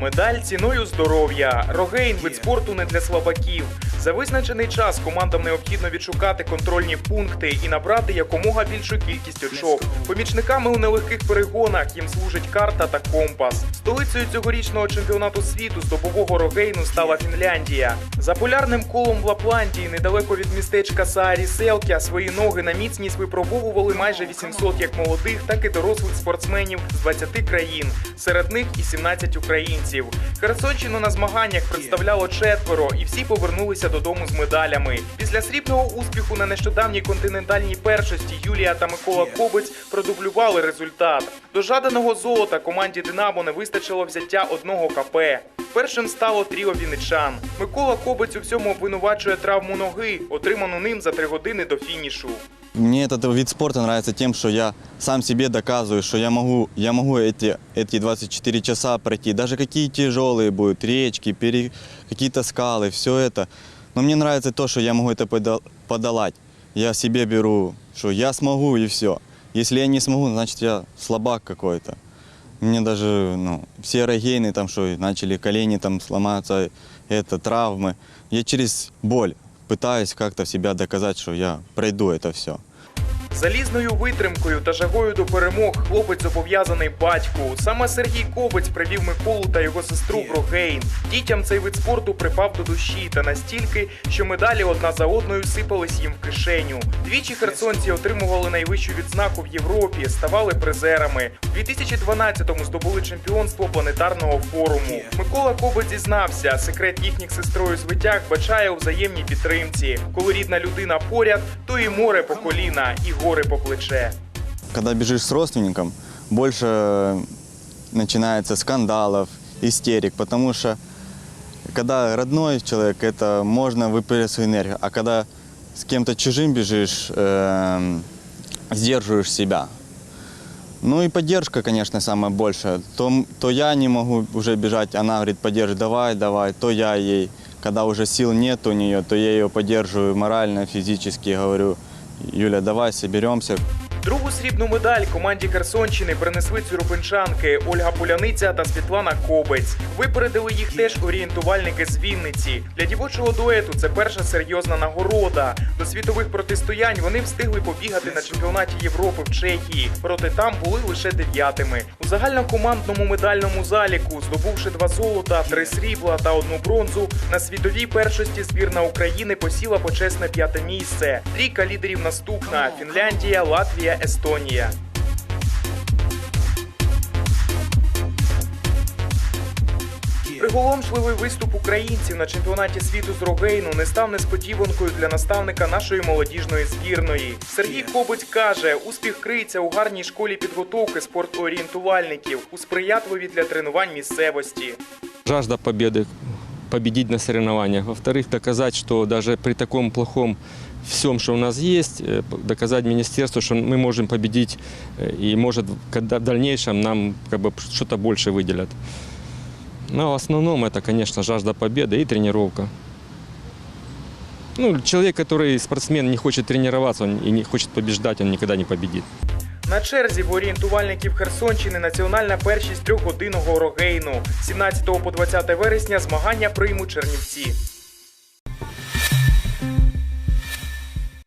Медаль ціною здоров'я. Рогейн вид спорту не для слабаків. За визначений час командам необхідно відшукати контрольні пункти і набрати якомога більшу кількість очок. Помічниками у нелегких перегонах їм служить карта та компас. Столицею цьогорічного чемпіонату світу з добового рогейну стала Фінляндія. За полярним колом в Лапландії, недалеко від містечка Саарі Селкя, свої ноги на міцність випробовували майже 800 як молодих, так і дорослих спортсменів з 20 країн. Серед них і 17 українців. Херсонщину на змаганнях представляло четверо, і всі повернулися додому з медалями. Після срібного успіху на нещодавній континентальній першості Юлія та Микола Кобець продублювали результат. До жаданого золота команді Динамо не вистачило взяття одного КП. Першим стало тріо вінничан. Микола Кобець у всьому обвинувачує травму ноги, отриману ним за три години до фінішу. Мне этот вид спорта нравится тем, что я сам себе доказываю, что я могу, я могу эти, эти 24 часа пройти. Даже какие тяжелые будут, речки, пере- какие-то скалы, все это. Но мне нравится то, что я могу это подо- подолать. Я себе беру, что я смогу и все. Если я не смогу, значит я слабак какой-то. Мне даже, ну, все рогейны там, что начали колени там сломаться, это травмы. Я через боль пытаюсь как-то в себя доказать, что я пройду это все. Залізною витримкою та жагою до перемог хлопець зобов'язаний батьку. Саме Сергій Кобець привів Миколу та його сестру в Рогейн. Дітям цей вид спорту припав до душі та настільки, що медалі одна за одною сипались їм в кишеню. Двічі херсонці отримували найвищу відзнаку в Європі, ставали призерами. У 2012-му здобули чемпіонство планетарного форуму. Микола Кобець зізнався, секрет їхніх сестрою звитяг бачає у взаємній підтримці. Коли рідна людина поряд, то і море по коліна, і гори по плече. Когда бежишь с родственником, больше начинается скандалов, истерик, потому что когда родной человек, это можно выпилить свою энергию, а когда с кем-то чужим бежишь, эм, сдерживаешь себя. Ну и поддержка, конечно, самая большая. То, то я не могу уже бежать, она говорит, поддержи, давай, давай, то я ей. Когда уже сил нет у нее, то я ее поддерживаю морально, физически, говорю, Юля, давай, соберемся, Другу срібну медаль команді Херсонщини принесли цюрупинчанки Ольга Поляниця та Світлана Кобець. Випередили їх теж орієнтувальники з Вінниці. Для дівочого дуету це перша серйозна нагорода. До світових протистоянь вони встигли побігати на чемпіонаті Європи в Чехії, проте там були лише дев'ятими. У загальнокомандному медальному заліку, здобувши два золота, три срібла та одну бронзу, на світовій першості збірна України посіла почесне п'яте місце. Трійка лідерів наступна: Фінляндія, Латвія, Естонія. Приголомшливий виступ українців на чемпіонаті світу з Рогейну не став несподіванкою для наставника нашої молодіжної збірної. Сергій Кобець каже, успіх криється у гарній школі підготовки спорторієнтувальників у сприятливій для тренувань місцевості. жажда победы, победить на соревнованиях. Во-вторых, доказать, что даже при таком плохом всем, что у нас есть, э, доказать министерству, что мы можем победить э, и может когда в дальнейшем нам как бы что-то больше выделят. Но в основном это, конечно, жажда победы и тренировка. Ну, человек, который спортсмен, не хочет тренироваться он и не хочет побеждать, он никогда не победит. На черзі в орієнтувальників Херсонщини національна першість трьохгодинного рогейну. 17 по 20 вересня змагання приймуть Чернівці.